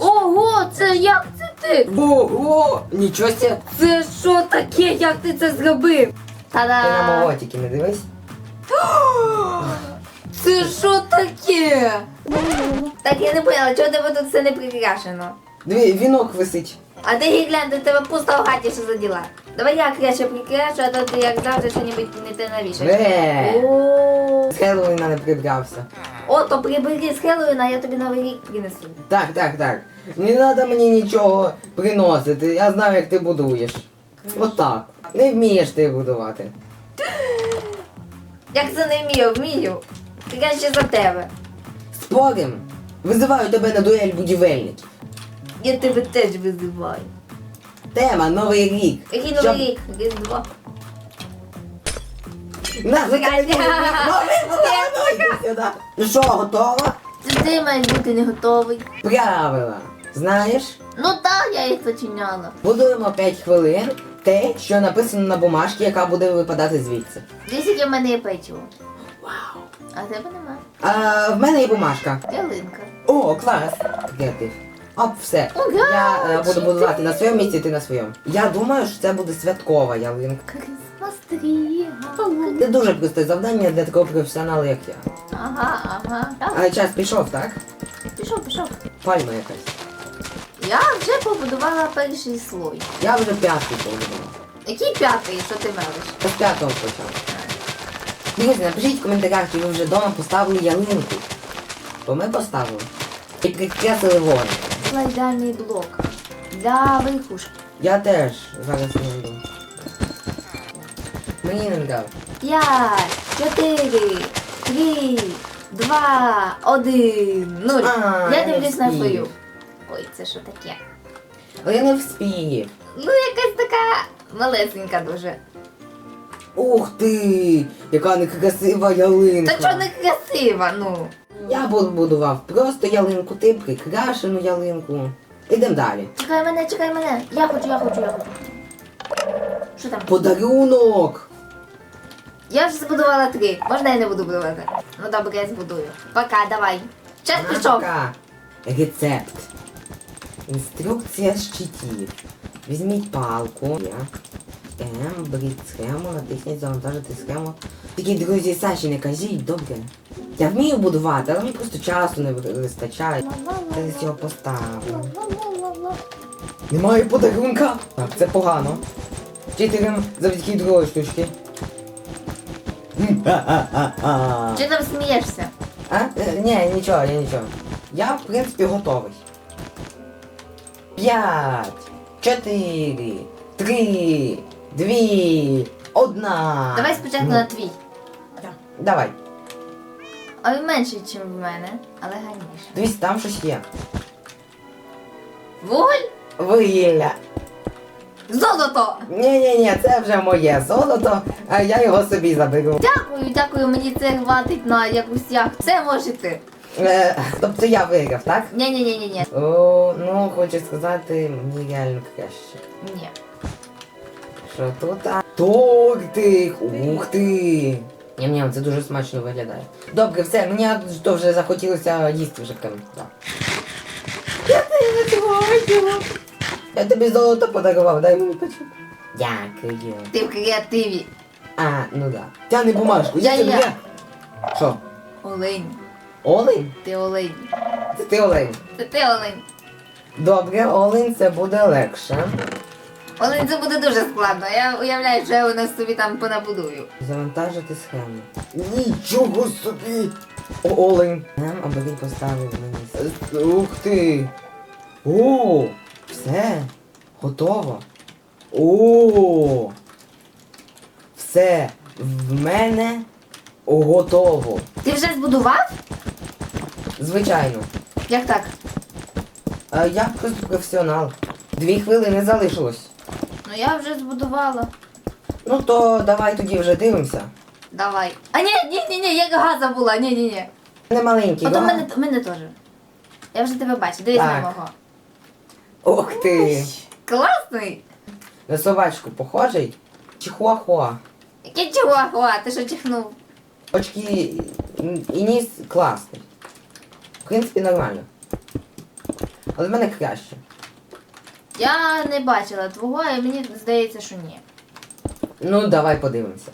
Ого, це як це ти? Ого, нічого себе. Це що таке? Як ти це зробив? Ти на Та-да! молотики не дивись. Це що таке? Так я не поняла, чого тебе тут все не прикрашено? Дві, вінок висить. А ти гірлянди, тебе пусто в хаті, що за діла? Давай я краще прикрашу, а то ти як завжди щось не те навішаєш. Е. О, З Хеллоуіна не прибрався. О, то прибери з Хеллоуіна, я тобі новий рік принесу. Так, так, так. Не треба мені нічого приносити. Я знаю, як ти будуєш. Отак. Не вмієш ти будувати. Як це не вмію, вмію. Краще за тебе. Спорим. Визиваю тебе на дуель будівельників. Я тебе теж визиваю. Тема Новий рік. Який Щоб- новий рік? Різдво. На, Згадя. Новий будинок, сюди. Ну що, готова? Це ти маєш бути не готовий. Правила. Знаєш? Ну так, я їх зачиняла. Будуємо 5 хвилин те, що написано на бумажці, яка буде випадати звідси. Десять у мене є печиво. Вау. А в тебе нема. А, в мене є бумажка. Ялинка. О, клас! Креатив. Оп, все. Я е, буду будувати на своєму місці, ти на своєму. Я думаю, що це буде святкова ялинка. Крисмас трі. Це дуже просте завдання для такого професіонала, як я. Ага, ага. А час пішов, так? Пішов, пішов. Пальма якась. Я вже побудувала перший слой. Я вже п'ятий побудував. Який п'ятий, що ти мелиш? З п'ятого почав. Друзі, напишіть в коментарях, чи ви вже вдома поставили ялинку. Бо ми поставили. І прикрасили вогонь. Це ідеальний блок. Для верхушки. Я теж зараз не йду. Мені не дав. П'ять, чотири, три, два, один, нуль. А, Я я не дивлюсь на встиг. свою. Ой, це що таке? Але я не вспів. Ну, якась така малесенька дуже. Ух ти! Яка некрасива ялинка. Та чого не красива, ну. Я будував просто ялинку, ти прикрашену ялинку. Ідемо далі. Чекай мене, чекай мене. Я хочу, я хочу, я хочу. Що там? Подарунок! Я вже збудувала три. Можна я не буду будувати? Ну добре, я збудую. Пока, давай. Час пішов. Пока. Рецепт. Інструкція щитів. Візьміть палку. Я. Ем, беріть схему, натисніть завантажити схему. Такі друзі, Саші, не кажіть, добре. Я вмію будувати, але мені просто часу не вистачає. Зараз його поставлю. Немає подарунка. Так, це погано. Вчителям завдяки другої штучки. Чи там смієшся? А? Е, Ні, нічого, я нічого. Я, в принципі, готовий. П'ять, чотири, три, дві, одна. Давай спочатку Ну, на твій. Давай. А він менший, ніж в мене, але гарніше. Дивись, там щось є. Вуголь? Вугілля. Золото! Ні-ні-ні, це вже моє золото, а я його собі заберу. Дякую, дякую, мені це хватить на якусь яхту. Все можете. Е, тобто я виграв, так? ні ні ні ні ні О, ну, хочу сказати, мені реально краще. Ні. Що тут? Тортик! Ух ти! Ням-ням, це дуже смачно виглядає. Добре, все, мені то вже захотілося їсти вже прям. Да. Я тебе не Я тобі золото подарував, дай мені почути. Дякую. Ти в креативі. А, ну да. Тяни бумажку, Я- я, я, я. Що? Олень. Олень? Ти олень. Це ти олень. Це ти олень. Добре, олень це буде легше. Олень це буде дуже складно. Я уявляю, що я у нас собі там понабудую. Завантажити схему. Нічого собі! Олень. Ем, оберіть поставив мені. Е, Ух ти! О! Все! Готово! О! Все! В мене готово. Ти вже збудував? Звичайно. Як так? А я просто професіонал. Дві хвилини залишилось. Ну я вже збудувала. Ну то давай тоді вже дивимося. Давай. А ні, ні, ні, ні, я газа була, ні, ні, ні. Не маленький. От у да? мене, у мене теж. Я вже тебе бачу, дивись на Так. мого. Ох ти! Класний! На собачку похожий? Чихуахуа. Який чувахуа, ти що чихнув? Очки і ніс класний. В принципі, нормально. Але в мене краще. Я не бачила твого, і мені здається, що ні. Ну, давай подивимося.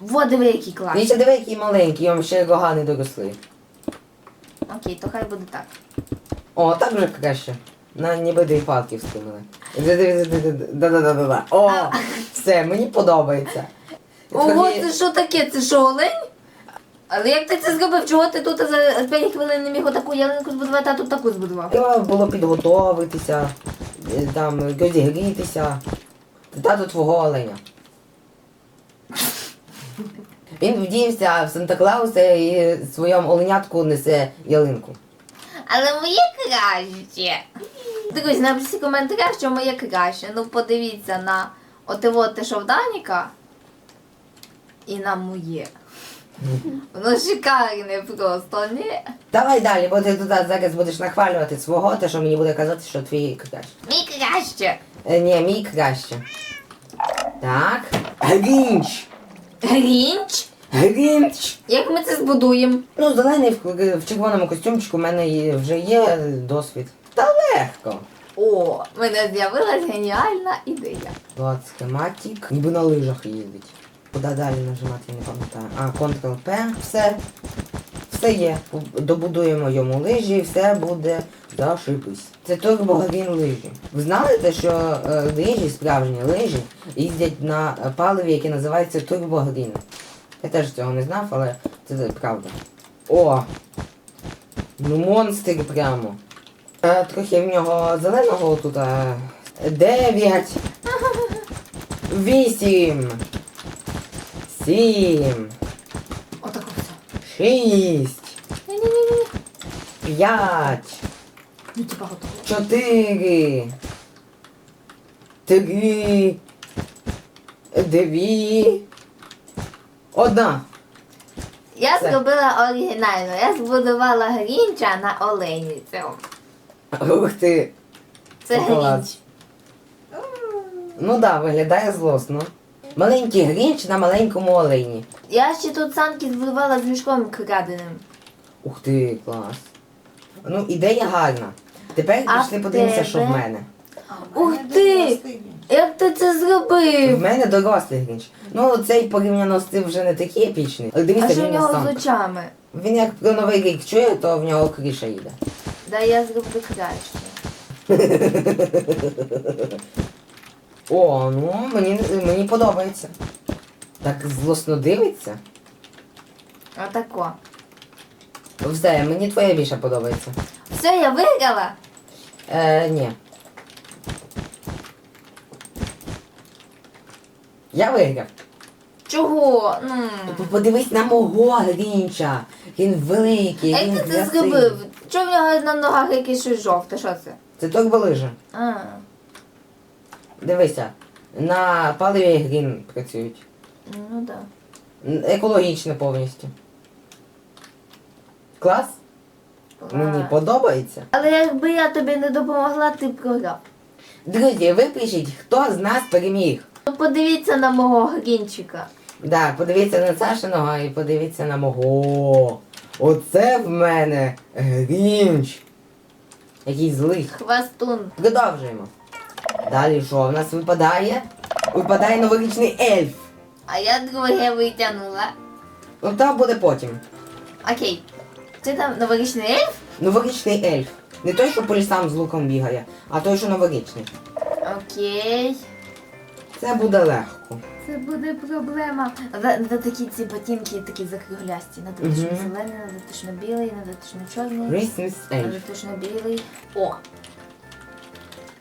Во, диви, який Він клас. ще диви, який маленький, йому ще рога не доросли. Окей, то хай буде так. О, так вже краще. На ніби дві палки вскинули. Да-да-да-да-да. О, все, мені подобається. Ого, Трохи- це що таке? Це що, олень? Але як ти це зробив? Чого ти тут за 5 хвилин не міг отаку ялинку збудувати, а тут таку збудував? Треба було підготовитися, там розігрітися. Тато твого оленя. Він вдівся в Санта Клауса і своєму оленятку несе ялинку. Але моє краще. Друзі, напишіть в коментарях, що моє краще. Ну подивіться на оте от те, що в Даніка. І на моє. Воно шикарне просто, ні? Давай далі, бо ти тут зараз будеш нахвалювати свого, те, що мені буде казати, що твій краще. Мій краще. Е, ні, мій краще. Так. Грінч! Грінч? Грінч! Як ми це збудуємо? Ну, зелений в, в червоному костюмчику в мене є- вже є досвід. Та легко. О, в мене з'явилась геніальна ідея. Влад схематик. Ніби на лижах їздить. Куди далі нажимати, я не пам'ятаю. А, Ctrl-P, все. Все є. Добудуємо йому лижі і все буде зашибись. Це турбогрін лижі. Ви знали те, що е, лижі, справжні лижі, їздять на паливі, яке називається турбогрін. Я теж цього не знав, але це правда. О! Ну монстр прямо. Е, трохи в нього зеленого тут. Е, дев'ять. Вісім. Сім. Отако все. Шість. Ні-ні-ні. П'ять. Ну типа готово. Чотири. Три. Дві. Одна. Я Все. зробила оригінально. Я збудувала грінча на олені. цьому. Ух ти. Це Клас. грінч. Ну да, виглядає злосно. Маленький грінч на маленькому олені. Я ще тут санки збудувала з мішком краденим. Ух ти, клас. Ну, ідея гарна. Тепер А пішли в подивимося, що в тебе? мене. Ух ти! Як ти це В зробив? мене дорослий грінч. Ну, цей порівняно з цим вже не такий епічний. Але А дивіться, що в він не нього сам. з очами? Він як про новий рік чує, то в нього криша їде. Да я зроблю краще. О, ну мені, мені подобається. Так злосно дивиться. Отако. Все, мені твоя більше подобається. Все, я виграла. Е, ні. Я виграв. Чого? Ну. П- Подивись на мого грінча. Він великий, А він як ти це красивий. зробив? Чого в нього на ногах якесь щось жовте? Що це? Це турболижа. А. Дивися, на паливі грін працюють. Ну да. Екологічно повністю. Клас? Мені подобається. Але якби я тобі не допомогла, ти б програв. Друзі, ви пишіть, хто з нас переміг. Ну подивіться на мого грінчика. Да, подивіться на Сашиного і подивіться на мого. Оце в мене грінч. Який злий. Хвастун. Продовжуємо. Далі що? В нас випадає? Випадає новорічний ельф. А я друге витягнула. Ну там буде потім. Окей. Це там новорічний ельф? Новорічний ельф. Не той, що по лісам з луком бігає, а той, що новорічний. Окей. Це буде легко. Це буде проблема. Надо такі ці ботинки такі закруглясті. Надо Мгм. точно зелений, надо точно білий, надо точно чорний. Christmas Надо ельф. точно білий. О!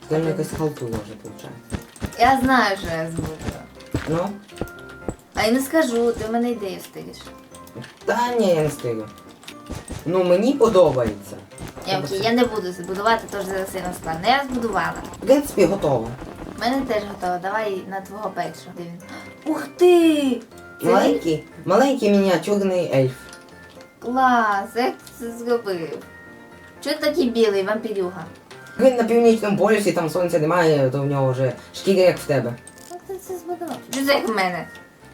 Мені якась халтура вже виходить. Я знаю, що я зроблю. Ну? А я не скажу, ти в мене ідею встигиш. Та ні, я не встигну. Ну мені подобається. Я, окей, я не буду збудувати, тож зараз я складно. Я збудувала. В принципі, готово. У мене теж готово. Давай на твого першого. Де він? Ух ти! Це Маленький, маленький мініатюрний ельф. Клас! Як ти це зробив? Чого ти такий білий, вампірюга? Він на північному полюсі, там сонця немає, то в нього вже шкіра як в тебе. Як ти це збудував? Що це як в мене?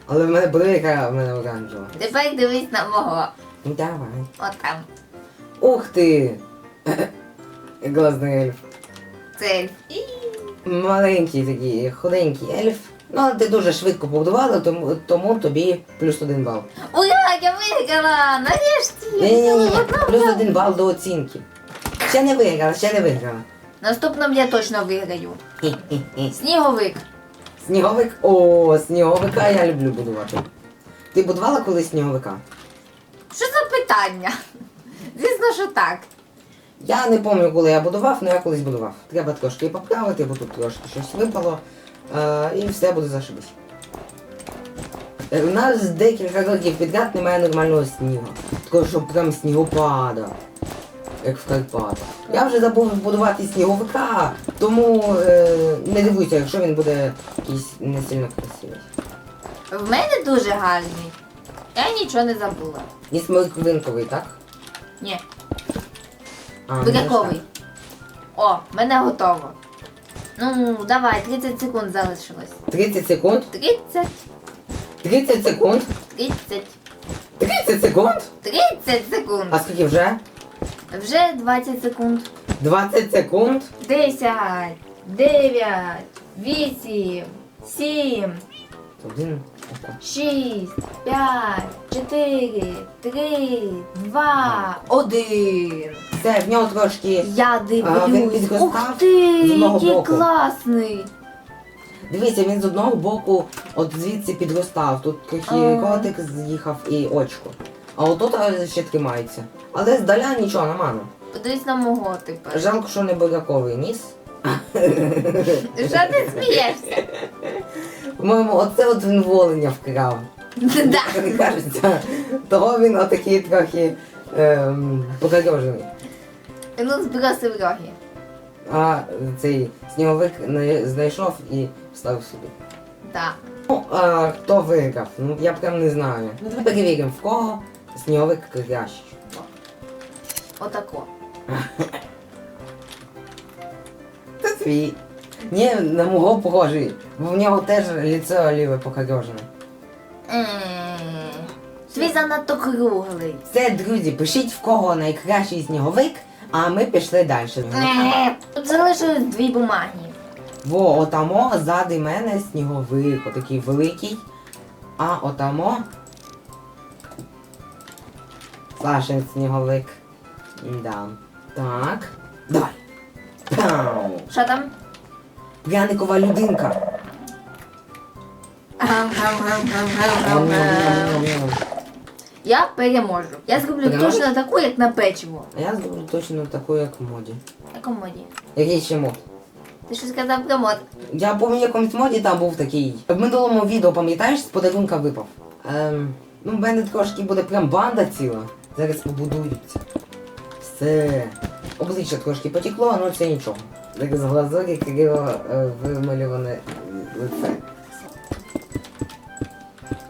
Але в мене брика, а в мене оранжева. Тепер дивись на мого. Ну давай. Отам. Ух ти! Класний ельф. Це ельф. Маленький такий, худенький ельф. Ну, але ти дуже швидко побудувала, тому, тому тобі плюс один бал. Ура, я виграла! Нарешті! Ні, ні, ні, плюс один бал до оцінки. Ще не виграла, ще не виграла. Наступним я точно виграю. Сніговик. Сніговик. О, сніговика я люблю будувати. Ти будувала колись сніговика? Що за питання? Звісно, що так. Я не пам'ятаю, коли я будував, але я колись будував. Треба трошки поправити, бо тут трошки щось випало. Е, і все буде зашибись. Е, У нас декілька років підряд немає нормального снігу. Такого, щоб прям снігопада. Як в Карпатах. Я вже забув будувати сніговика, тому е, не дивуйся, якщо він буде якийсь не сильно красивий. В мене дуже гарний. Я нічого не забула. І сморквинковий, так? Ні, А, буряковий. О, в мене готово. Ну, давай, 30 секунд залишилось. 30 секунд? 30, 30 секунд? 30, 30 секунд? 30 секунд. А скільки вже? Вже 20 секунд. 20 секунд? 10, 9, 8, 7, Один. 6, 5, 4, 3, 2, 1. Все, в нього трошки. Я А, він дивлюсь. підростав Ух ти, з одного який боку. класний. Дивіться, він з одного боку от звідси підростав. Тут трохи котик з'їхав і очко. А отут ще тримається. Але здаля нічого нормально. Подивись на мого тепер. Жалко, що не буряковий ніс. Що ти смієшся? По-моєму, оце от він волення вкрав. Мені кажеться, того він отакий трохи ем, покарьожений. Ну, збросив роги. А цей сніговик не знайшов і вставив собі. Так. Ну, а хто виграв? Ну я прям не знаю. Ну перевіримо, в кого сніговик кращий. Отако. Це свій. Ні, на мого похожий, бо в нього теж ліце ліве покарьожене. М, Твій занадто круглий. Все, друзі, пишіть в кого найкращий сніговик, а ми пішли далі. Е, Тут залишилось дві бумаги. Во, отамо ззади мене сніговик, отакий великий. А отамо. Сашин сніговик. Да. Так. Давай. Пау. Що там? Пряникова людинка. Я переможу. Я зроблю Переможеш? точно таку, як на печиво. А я зроблю точно таку, як в моді. На комоді. Який ще мод? Ти що сказав про мод? Я в якомусь моді там був такий. В минулому відео, пам'ятаєш, з подарунка випав. Ем, ну, в мене трошки буде прям банда ціла. Зараз побудуються. Все. Обличчя трошки потекло, але це нічого. Зараз глазурі криво е, вималюване лице.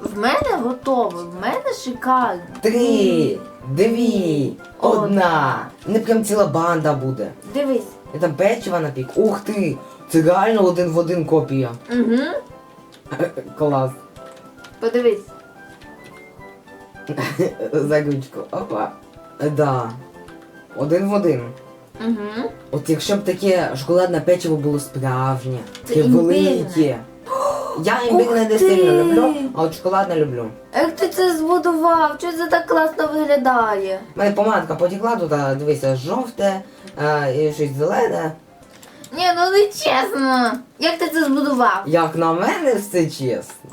В мене готово, в мене шикарно. Три, дві, одна. Одна. Не прям ціла банда буде. Дивись. Я там печива напік. Ух ти! Це реально один в один копія. Угу. Клас. Подивись. За ручку. Опа. Да. Один в один. Угу. От якщо б таке шоколадне печиво було справжнє, таке імбирне. велике. Я імбирне не ти! сильно люблю, а от шоколадне люблю. Як ти це збудував? Чого це так класно виглядає? У мене помадка потекла тут, а дивися, жовте а, і щось зелене. Ні, ну не чесно. Як ти це збудував? Як на мене, все чесно.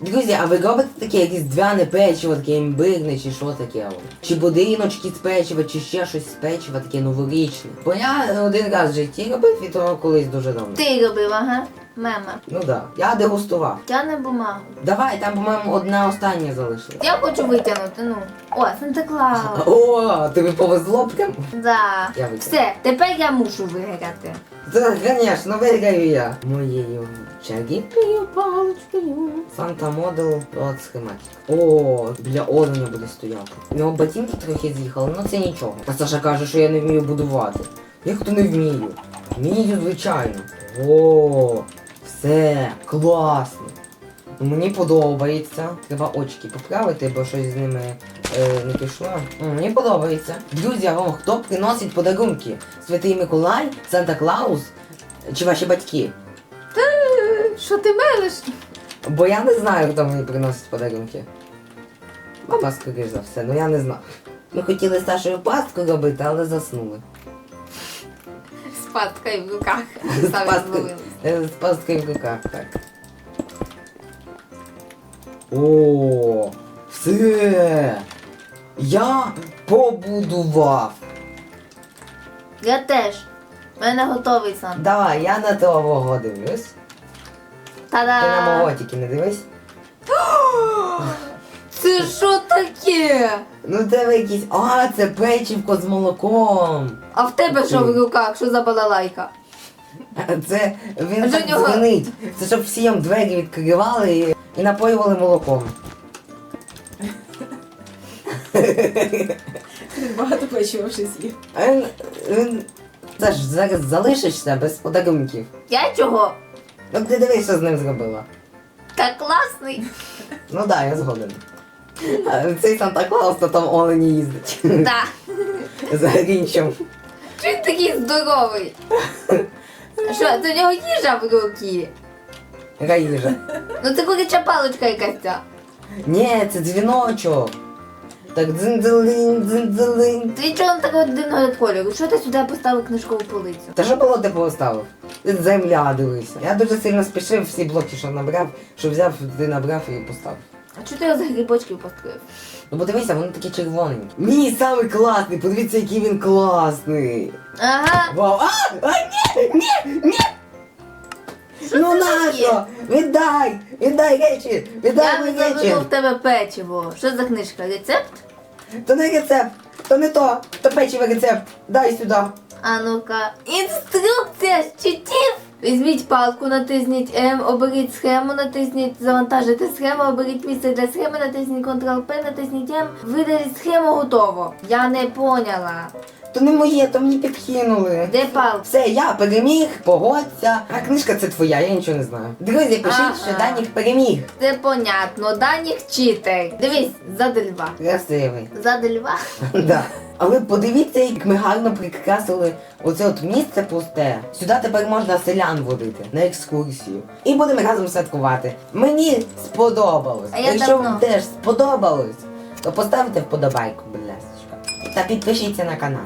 Друзі, а ви робите таке якесь двяне печиво, таке імбирне, чи що таке? Чи будиночки з печива, чи ще щось з печива, таке новорічне. Бо я один раз в житті робив і то колись дуже давно. Ти робив, ага. Мема. Ну так, да. я дегустував. Тяне бумагу. Давай, там, по-моєму, одна остання залишилась. Я хочу витягнути, ну. О, Санта Клаус. О, тобі повезло прям? Да. Я витягну. Все, тепер я мушу виграти. Так, звісно, выиграю я. Моєю чарівною паличкою. Санта Модел от схематик. О, біля оленя буде стояти. У нього ботинки трохи з'їхали, але це нічого. А Саша каже, що я не вмію будувати. Як то не вмію? Вмію, звичайно. О, все, класно. Ну, Мені подобається. Треба очки поправити, бо щось з ними е, не пішло. М, Мені подобається. Друзі, а вам хто приносить подарунки? Святий Миколай, Санта Клаус чи ваші батьки? Та Що ти мелиш? Бо я не знаю, хто мені приносить подарунки. Мама, скоріш за все, ну я не знаю. Ми хотіли з Сашою пастку робити, але заснули. З паткою в руках. Пасткою, е, з пасткою в руках, так. О, все. Я побудував. Я теж. У мене готовий сан. Давай, я на того дивлюсь. Ти на Та-да! мого тільки не дивись. Це що таке? Ну в тебе якісь. А, це печівко з молоком. А в тебе що в руках? Що за балалайка? Це він А так нього- дзвонить. Це щоб всім двері відкривали і, і напоювали молоком. Багато печива вже з'їв. А він, він це ж зараз залишишся без подарунків. Я чого? Ну ти дивись, що з ним зробила. Та класний. Ну так, да, я згоден. А Цей Санта Клаус то там олені їздить. Та. За Грінчем. Чи він такий здоровий? Що, це в нього їжа в руки? Яка їжа? Ну це куряча паличка якась ця. Ні, це дзвіночок. Так дзин-дзелин, дзин-дзелин. Ти чого такого дивного кольору? Що ти сюди поставив книжкову полицю? Та що було ти поставив? Земля дивися. Я дуже сильно спішив всі блоки, що набрав, що взяв, ти набрав і поставив. А чого ти його за грибочків построїв? Ну подивися, вони такі червоненькі. Мій самий класний, подивіться, який він класний. Ага. Вау! А! А, ні! Ні! Ні! Що ну це нащо? таке? Віддай! Віддай речі! Я Віддай мої речі! заведу в тебе печиво. Що за книжка? Рецепт? То не рецепт, то не то, то печиве рецепт. Дай сюди. А ну-ка. Інструкція щитів! Візьміть палку, натисніть М, оберіть схему, натисніть завантажити схему, оберіть місце для схеми, натисніть Ctrl-P, натисніть М, видаліть схему, готово. Я не поняла. То не моє, то мені підкинули. Де палка? Все, я переміг, погодься. А книжка це твоя, я нічого не знаю. Друзі, пишіть, Ага. що Данік переміг. Це понятно. Данік читер. Дивись, ззади льва. Красивий. Ззади льва. Да. Але подивіться, як ми гарно прикрасили оце от місце пусте. Сюди тепер можна селян водити на екскурсію. І будемо разом святкувати. Мені сподобалось. А я Якщо давно. вам теж сподобалось, то поставте вподобайку, будь ласка. Та підпишіться на канал.